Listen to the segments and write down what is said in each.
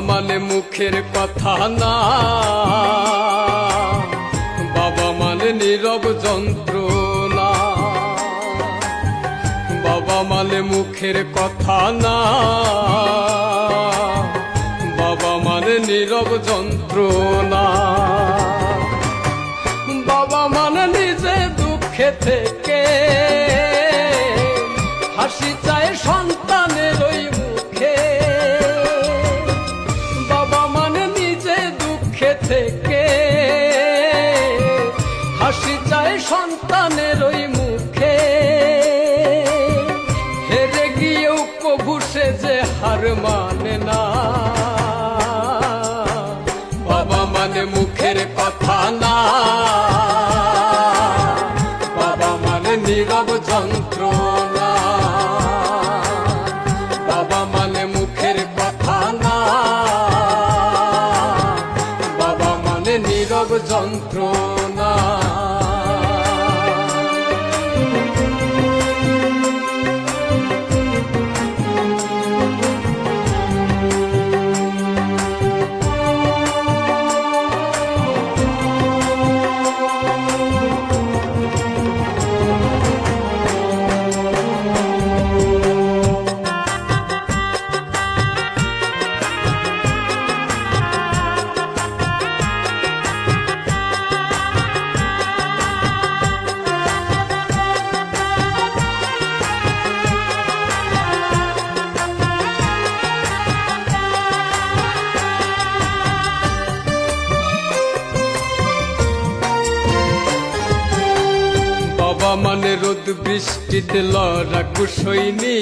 মানে মুখের কথা না। বাবা মানে নীরব যন্ত্রণা। বাবা মানে মুখের কথা না। বাবা মানে নীরব যন্ত্রণা। বাবা মানে নিজে দুঃখে থেকে হাসি সন্তানের ওই মুখে। হেরে গিয়েও কবু সে যে হার মানে না। বাবা মানে মুখের কথা না। বাবা মানে রোদ, বৃষ্টিতে লড়া কুশৈনি।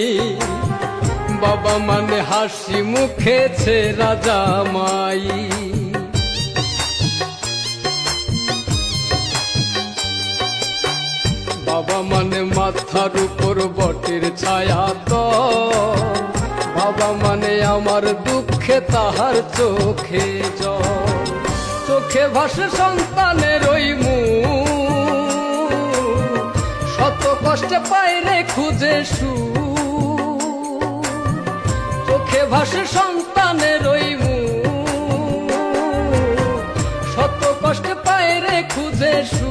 বাবা মানে হাসি মুখেছে রাজা মাই। বাবা মানে মাথার উপর বটের ছায়া তো। বাবা মানে আমার দুঃখে তাহার চোখে জল। চোখে ভাসে সন্তানের ওই মুখ কষ্টে পাইরে খুঁজে সু চোখে ভাসে সন্তানের ওই মুখ। শত কষ্টে পাইরে খুঁজে সু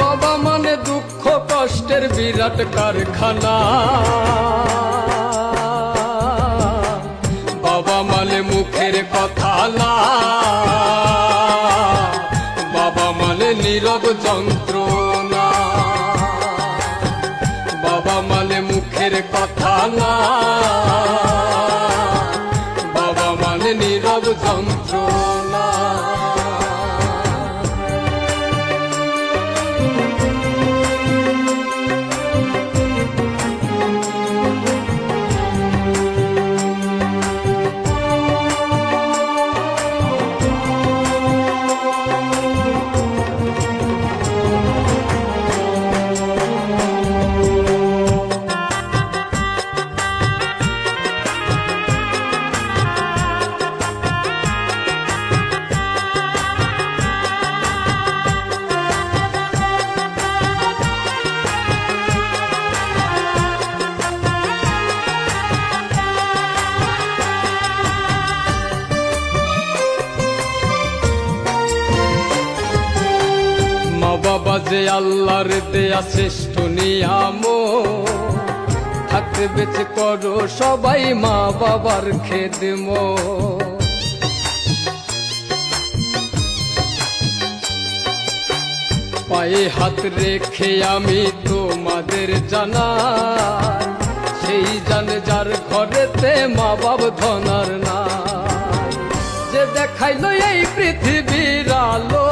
বাবা মানে দুঃখ, কষ্টের বিরাট কারখানা। বাবা মানে মুখের কথা না। মুখের কথা না। বাবা মানে নীরব যন্ত্রণা। মা বাবা আল্লাহর দেয়া শ্রেষ্ঠ নিয়াম। থাকতে বেঁচে করো সবাই মা বাবার খেদম। পায়ে হাত রেখে আমি তোমাদের জানাই, সেই জানে যার ঘরেতে মা বাব ধনার না যে দেখাইলো এই পৃথিবীর আলো